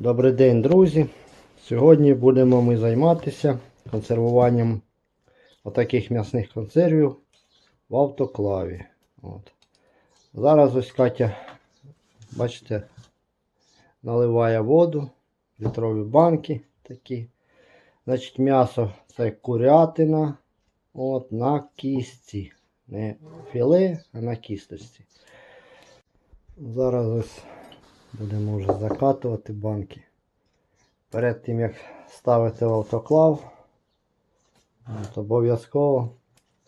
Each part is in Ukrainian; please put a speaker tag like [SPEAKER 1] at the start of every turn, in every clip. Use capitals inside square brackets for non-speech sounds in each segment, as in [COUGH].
[SPEAKER 1] Добрий день, друзі! Сьогодні будемо ми займатися консервуванням отаких м'ясних консервів в автоклаві. От. Зараз ось Катя, бачите, наливає воду, літрові банки такі. Значить, м'ясо це курятина от, на кістці. Не філе, а на кісточці. Зараз ось Будемо вже закатувати банки. Перед тим як ставити в автоклав, обов'язково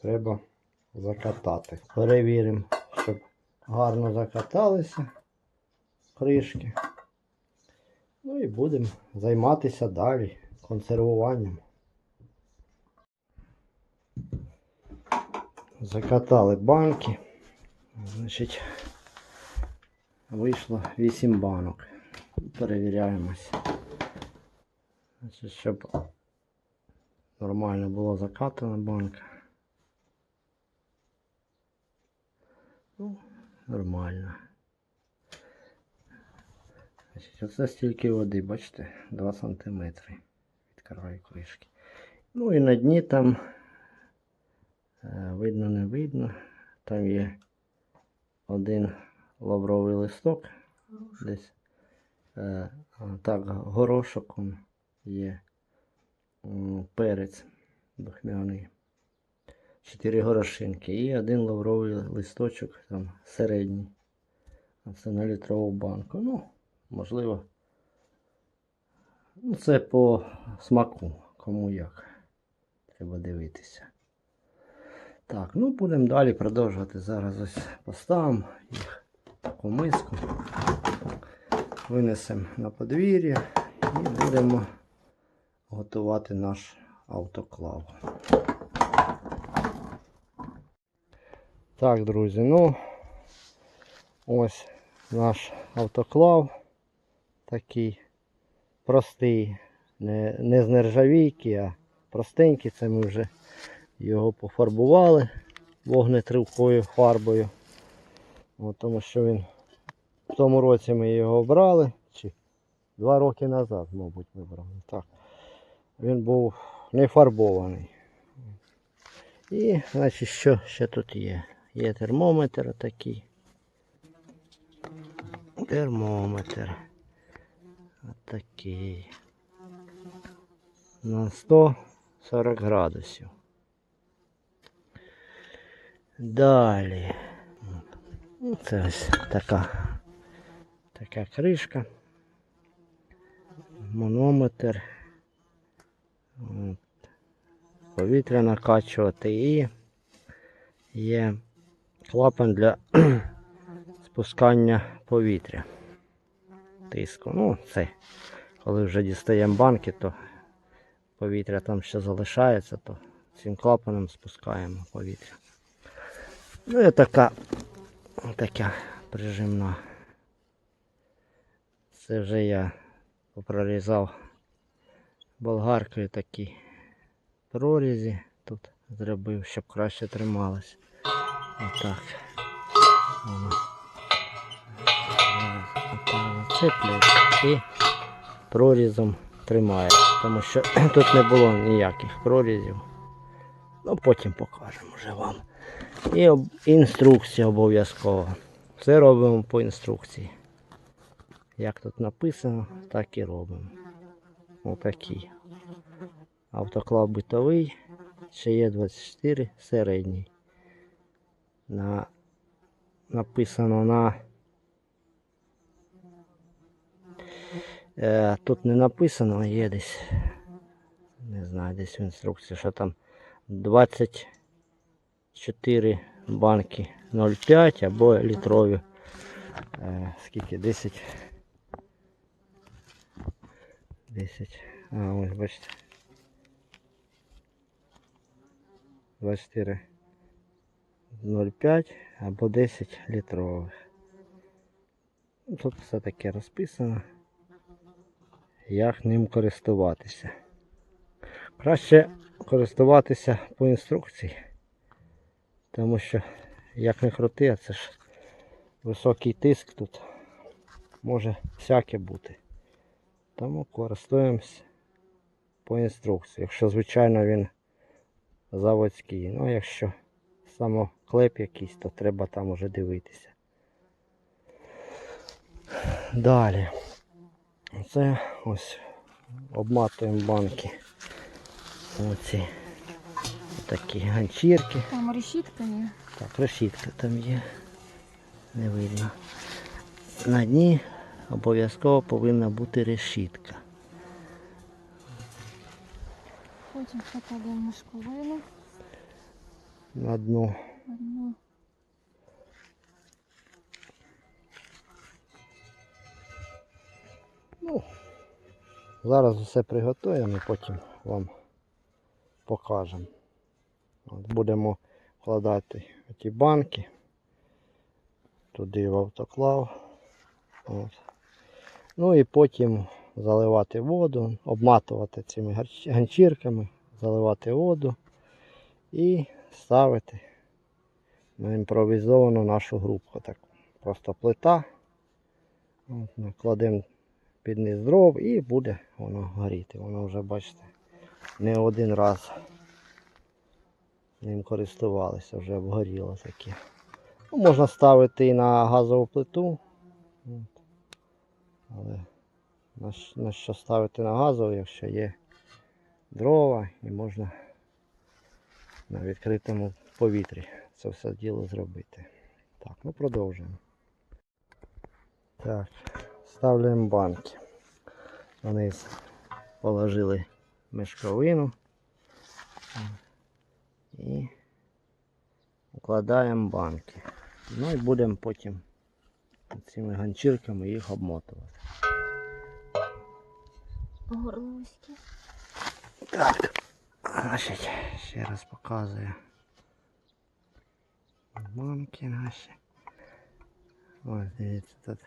[SPEAKER 1] треба закатати. Перевіримо, щоб гарно закаталися кришки. Ну і будемо займатися далі консервуванням. Закатали банки. Значить, Вийшло 8 банок. Перевіряємось. Щоб нормально було закатана банка. Ну, нормально. Оце стільки води, бачите, 2 см. Відкриваю кришки. Ну і на дні там е, видно, не видно. Там є один лавровий листок десь. Е, так, горошоком є. Перець духмяний. Чотири горошинки і один лавровий листочок там середній. А це на літрову банку. Ну, можливо. Ну, це по смаку, кому як. Треба дивитися. Так, ну будемо далі продовжувати. Зараз ось поставимо їх таку миску. Винесемо на подвір'я і будемо готувати наш автоклав. Так, друзі, ну ось наш автоклав такий простий, не, не з нержавійки, а простенький. Це ми вже його пофарбували вогнетривкою фарбою. Тому що він в тому році ми його обрали. Чи два роки назад, мабуть, ми брали. Так. Він був не фарбований. І, значить, що ще тут є? Є термометр такий. Термометр. Отакий. На 140 градусів. Далі. Це ось така, така кришка. Манометр. От. Повітря накачувати і є клапан для [CLEARS THROAT] спускання повітря. Тиску. Ну, це коли вже дістаємо банки, то повітря там ще залишається, то цим клапаном спускаємо повітря. Ну і така така прижимна. Це вже я попрорізав болгаркою такі прорізі тут зробив, щоб краще трималось. Отак. Цеплю і прорізом тримає, тому що [CLEARS THROAT] тут не було ніяких прорізів. Ну потім покажемо вже вам. І об- інструкція обов'язково. Все робимо по інструкції. Як тут написано, так і робимо. Отакий. Автоклав битовий, ще є 24 середній. На, написано на. Е, тут не написано, є десь. Не знаю, десь в інструкції, що там 24 банки 0,5 або літрові. Е, скільки? 10. 10. А, ось бачите. 24 0,5 або 10 літрових. Ну, Тут все таке розписано. Як ним користуватися. Краще користуватися по інструкції. Тому що, як не крути, а це ж високий тиск тут. Може всяке бути. Тому користуємось по інструкції. Якщо, звичайно, він заводський. Ну, якщо самоклеп якийсь, то треба там уже дивитися. Далі. Це ось обматуємо банки. Оці такі ганчірки.
[SPEAKER 2] Там решітка є.
[SPEAKER 1] Так, решітка там є. Не видно. На дні обов'язково повинна бути решітка.
[SPEAKER 2] Потім покладемо мешковину.
[SPEAKER 1] На дно.
[SPEAKER 2] Одну.
[SPEAKER 1] Ну, зараз все приготуємо і потім вам покажемо. От, будемо вкладати ті банки туди в автоклав. От. Ну і потім заливати воду, обматувати цими ганчірками, заливати воду і ставити на імпровізовану нашу грубку. Так, просто плита. От, кладемо під низ дров і буде воно горіти. Воно вже, бачите, не один раз ним користувалися, вже обгоріло таке. Ну, можна ставити і на газову плиту. Але на, що ставити на газову, якщо є дрова і можна на відкритому повітрі це все діло зробити. Так, ну продовжуємо. Так, ставляємо банки. Вниз положили мешковину і укладаємо банки. Ну і будемо потім цими ганчірками їх обмотувати.
[SPEAKER 2] Горловські.
[SPEAKER 1] Так, значить, ще раз показую. Банки наші. Ось дивіться, тут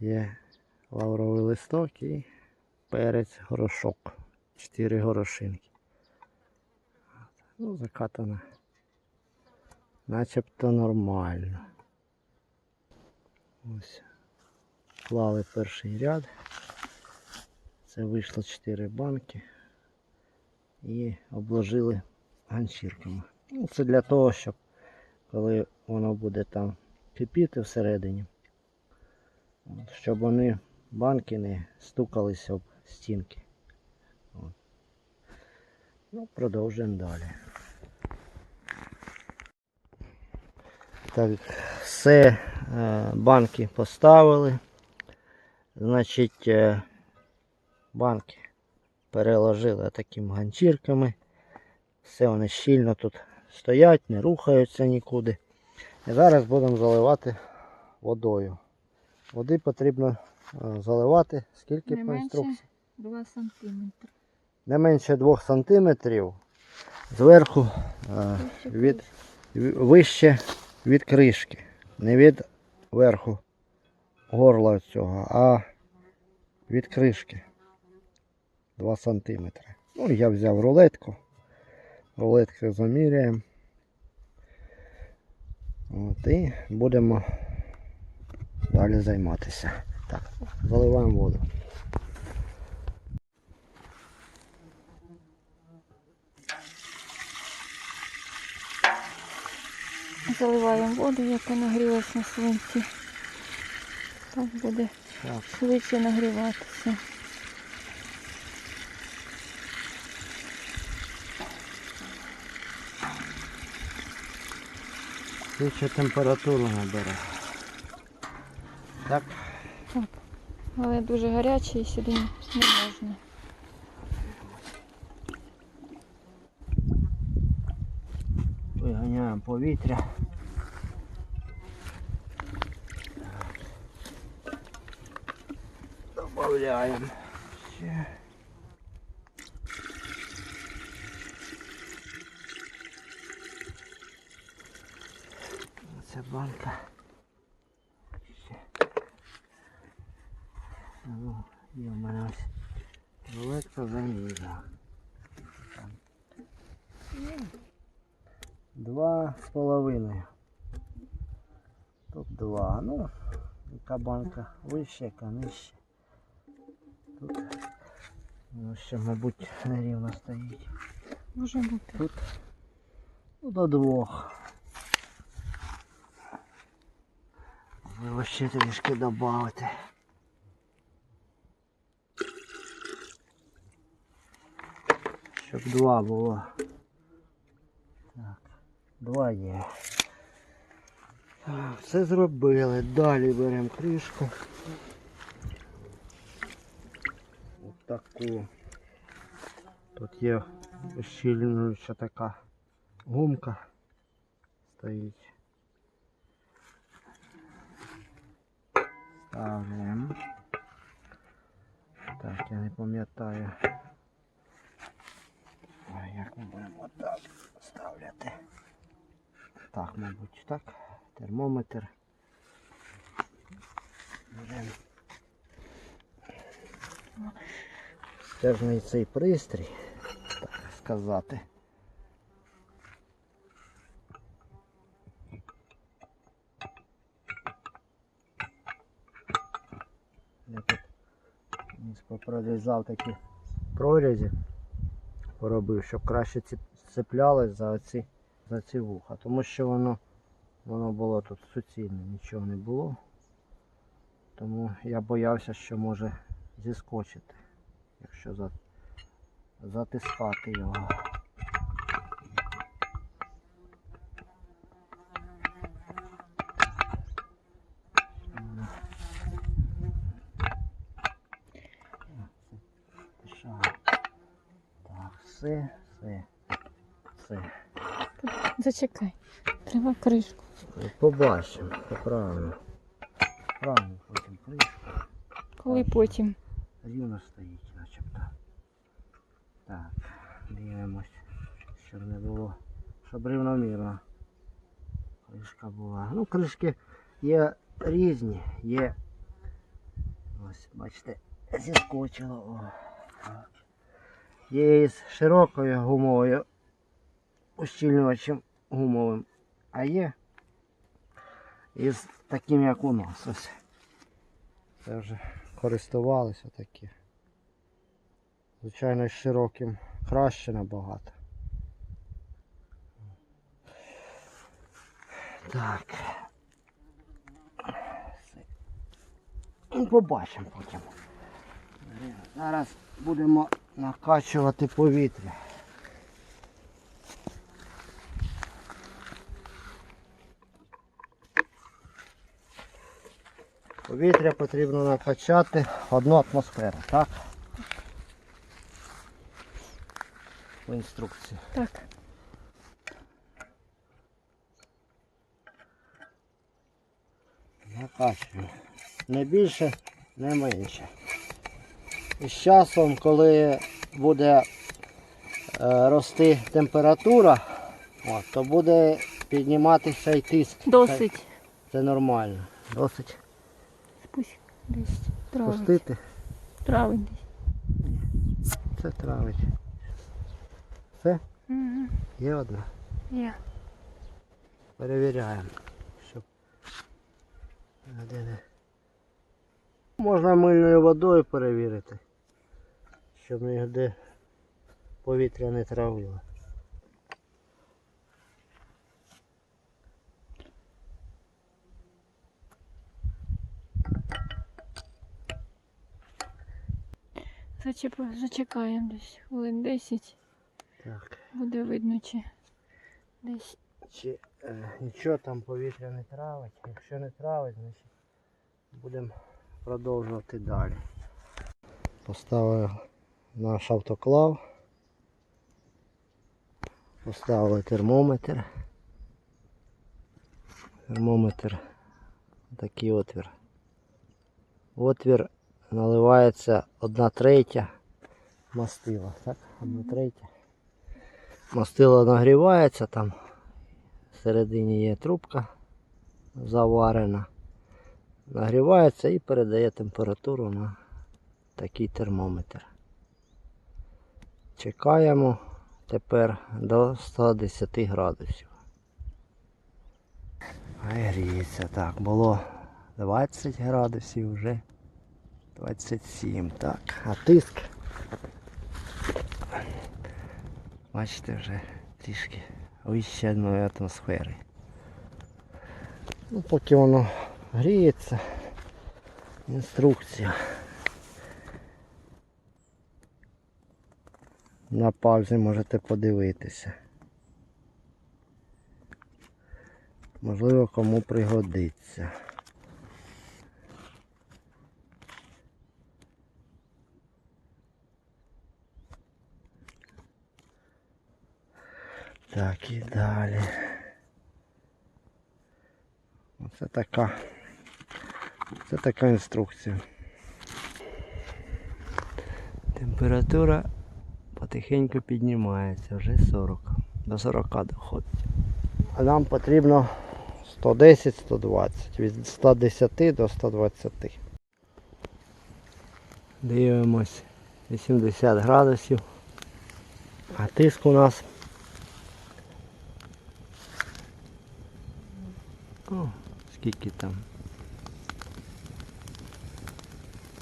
[SPEAKER 1] є лавровий листок і перець горошок. Чотири горошинки. Ну, закатано. Начебто нормально. Ось. Клали перший ряд. Це вийшло 4 банки і обложили ганчірками. Ну, це для того, щоб коли воно буде там кипіти всередині, щоб вони банки не стукалися об стінки. От. Ну, продовжуємо далі. Так, все, е, банки поставили. Значить, е, банки переложили такими ганчірками. Все вони щільно тут стоять, не рухаються нікуди. І зараз будемо заливати водою. Води потрібно е, заливати скільки
[SPEAKER 2] Не
[SPEAKER 1] по інструкції?
[SPEAKER 2] 2 сантиметри.
[SPEAKER 1] Не менше 2 см зверху е, від, вище від кришки. Не від верху горла цього, а від кришки. 2 см. Ну, я взяв рулетку. Рулетки заміряємо. От, і будемо далі займатися. Так, заливаємо воду.
[SPEAKER 2] Заливаємо воду, яка нагрілась на сонці. Так буде
[SPEAKER 1] Так.
[SPEAKER 2] швидше нагріватися.
[SPEAKER 1] Швидше температуру набере. Так.
[SPEAKER 2] Але дуже гарячий і сюди не можна.
[SPEAKER 1] Виганяємо повітря. Добавляємо ще. Це банка. Ну, і в мене ось рулетка заміна. Два з половиною. Тут два. Ну, яка банка вище, яка нижче. Ну, ще, мабуть, нерівно стоїть.
[SPEAKER 2] Може бути.
[SPEAKER 1] Тут ну, до двох. Можливо, ще трішки додати. Щоб два було. Так, два є. Все зробили. Далі беремо кришку. Ось таку. Тут є ущільнююча така гумка стоїть. Ставимо. Так, я не пам'ятаю. Як ми будемо так ставляти? Так, мабуть, так. Термометр. Беремо. Стержний цей пристрій, сказати. Я тут попрорізав такі прорізі, поробив, щоб краще цеплялось за ці, за ці вуха. Тому що воно, воно було тут суцільне, нічого не було. Тому я боявся, що може зіскочити, якщо за, затискати його. Так, все, все, все.
[SPEAKER 2] Зачекай. Треба кришку.
[SPEAKER 1] Побачимо, це правильно. Правильно, потім кришку.
[SPEAKER 2] Коли потім.
[SPEAKER 1] Рівно стоїть, начебто. Так, дивимось, щоб не було. Щоб. Кришка була. Ну, кришки є різні, є. Ось, бачите, зіскочило. О, так. Є із широкою гумовою ущільнювачем гумовим, а є із таким, як у нас. Ось. Це вже користувалися такі. Звичайно, з широким краще набагато. Так. Ну, Побачимо потім. Зараз будемо накачувати повітря. Повітря потрібно накачати одну атмосферу, так? По інструкції.
[SPEAKER 2] Так.
[SPEAKER 1] Накачую. Не більше, не менше. І з часом, коли буде е, рости температура, от, то буде підніматися і тиск. Це,
[SPEAKER 2] Досить.
[SPEAKER 1] це нормально. Досить
[SPEAKER 2] Спусть десь. Травить.
[SPEAKER 1] пустити.
[SPEAKER 2] Травить десь.
[SPEAKER 1] Це травить. Все,
[SPEAKER 2] Угу.
[SPEAKER 1] є одна.
[SPEAKER 2] Є.
[SPEAKER 1] Перевіряємо, ніде Можна мильною водою перевірити, щоб ніде повітря не травило.
[SPEAKER 2] Зачекаємо десь хвилин 10.
[SPEAKER 1] Так,
[SPEAKER 2] Буде видно, чи десь.
[SPEAKER 1] Чи е, нічого там повітря не травить. Якщо не травить, значить будемо продовжувати далі. Поставив наш автоклав. Поставили термометр. Термометр. Такий отвір. Отвір наливається 1 третя мастила. Так? 1 третя. Мастило нагрівається там. Всередині є трубка заварена. Нагрівається і передає температуру на такий термометр. Чекаємо тепер до 110 градусів. Гріється. Так, було 20 градусів вже. 27, так. А тиск. Бачите, вже трішки вище одної атмосфери. Ну, поки воно гріється. Інструкція. На паузі можете подивитися. Можливо, кому пригодиться. Так, і далі. Оце така. Це така інструкція. Температура потихеньку піднімається, вже 40. До 40 доходить. А нам потрібно 110-120. Від 110 до 120. Дивимось 80 градусів. А тиск у нас. О, скільки там?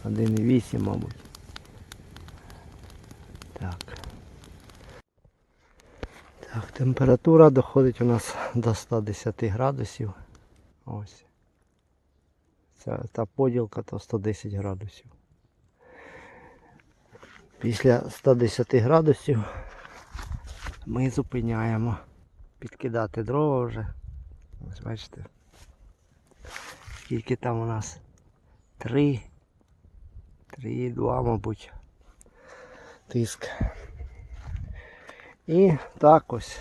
[SPEAKER 1] 1,8, мабуть. Так. Так, температура доходить у нас до 110 градусів. Ось. Ця та поділка то 110 градусів. Після 110 градусів ми зупиняємо підкидати дрова вже. Ось бачите. Скільки там у нас? 3. 3,2, мабуть. Тиск. І так ось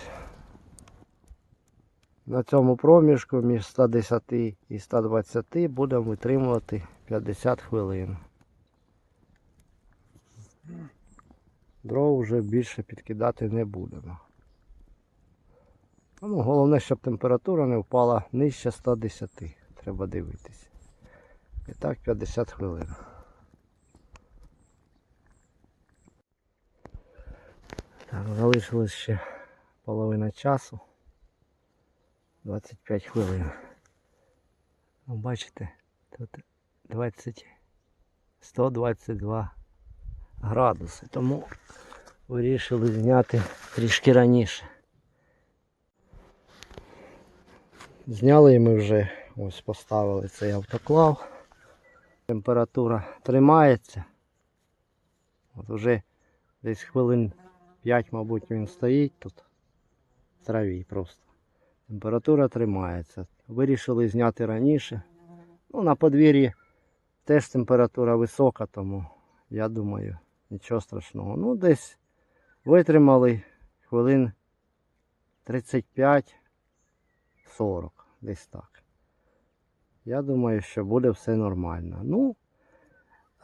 [SPEAKER 1] на цьому проміжку між 110 і 120 будемо витримувати 50 хвилин. Дров вже більше підкидати не будемо. Ну, головне, щоб температура не впала нижче 110. Треба дивитися. І так 50 хвилин. Так, залишилось ще половина часу. 25 хвилин. Ну, бачите, тут 20, 122 градуси. Тому вирішили зняти трішки раніше. Зняли ми вже ось поставили цей автоклав. Температура тримається. От вже десь хвилин 5, мабуть, він стоїть тут в траві просто. Температура тримається. Вирішили зняти раніше. Ну, на подвір'ї теж температура висока, тому я думаю, нічого страшного. Ну, десь витримали хвилин 35-40, десь так. Я думаю, що буде все нормально. Ну,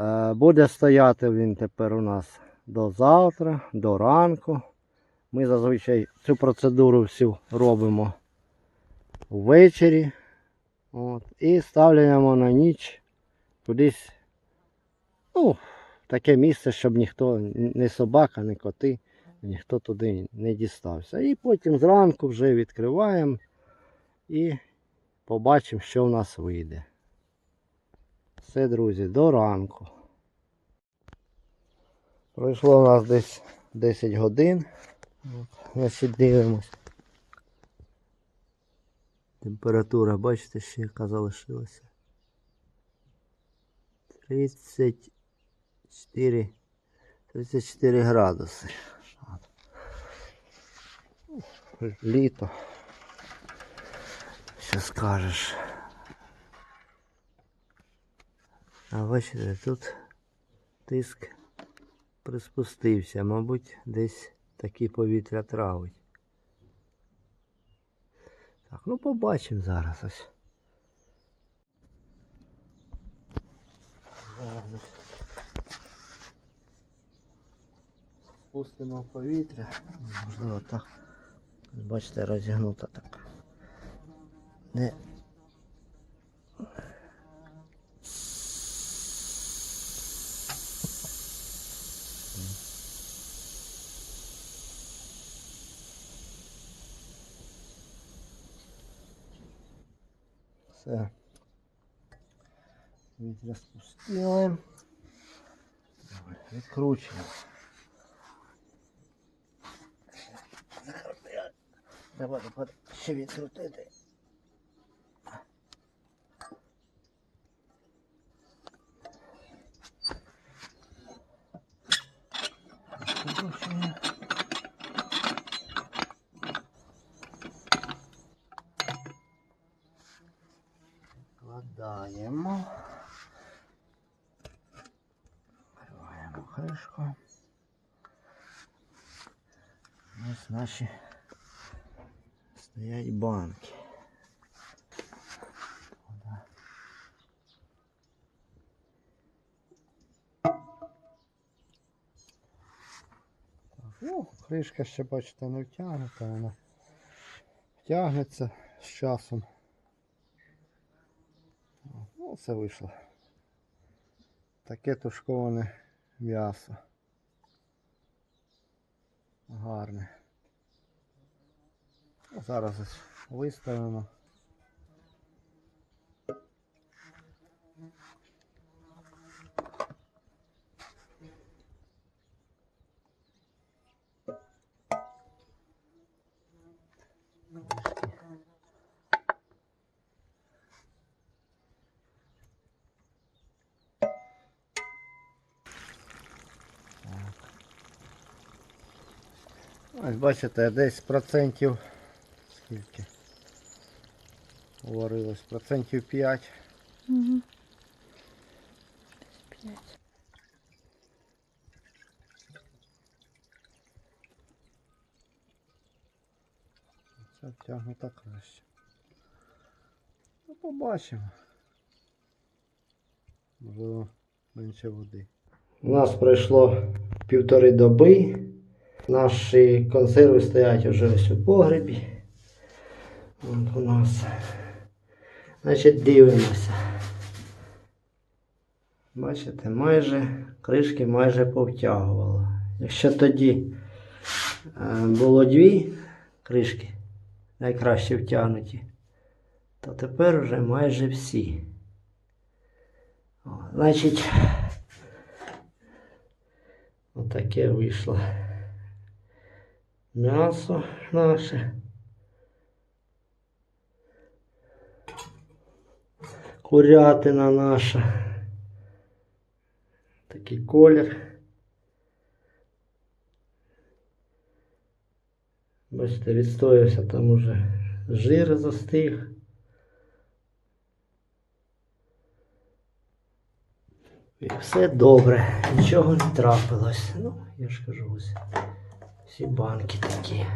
[SPEAKER 1] е, буде стояти він тепер у нас до завтра, до ранку. Ми зазвичай цю процедуру всю робимо ввечері. От, і ставляємо на ніч кудись ну, таке місце, щоб ніхто, ні собака, ні коти, ніхто туди не дістався. І потім зранку вже відкриваємо і побачимо, що в нас вийде. Все, друзі, до ранку. Пройшло у нас десь 10 годин. Значить дивимось. Температура, бачите, ще яка залишилася. 34, 34 градуси. Літо. Що скажеш. А бачите, тут тиск приспустився, мабуть, десь такі повітря травить. Так, ну побачимо зараз ось. Зараз Спустимо повітря. Можливо так. Бачите, розігнута так. Не. Все. Вітря спустили. Відкручуємо. Давай, давай, ще відкрутити. Відкручуємо. Вкладаємо. Закриваємо кришку. Ось наші стоять банки. Кришка ще, бачите, не втягнута, вона втягнеться з часом. Ну, це вийшло. Таке тушковане м'ясо. Гарне. Зараз виставимо. Ось бачите, десь процентів скільки говорилось, процентів 5.
[SPEAKER 2] Угу. П'ять.
[SPEAKER 1] Це втягнуто краще. Ну, побачимо. Можливо, менше води. У нас пройшло півтори доби. Наші консерви стоять уже ось у погребі. От у нас. Значить, дивимося. Бачите, майже кришки майже повтягувало. Якщо тоді е, було дві кришки, найкраще втягнуті, то тепер вже майже всі. Значить, отаке вийшло м'ясо наше. Курятина наша. Такий колір. Бачите, відстоявся там уже жир застиг. І все добре, нічого не трапилось. Ну, я ж кажу, ось всі банки такі.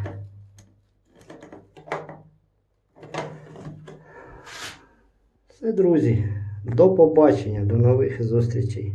[SPEAKER 1] Все, друзі, до побачення, до нових зустрічей.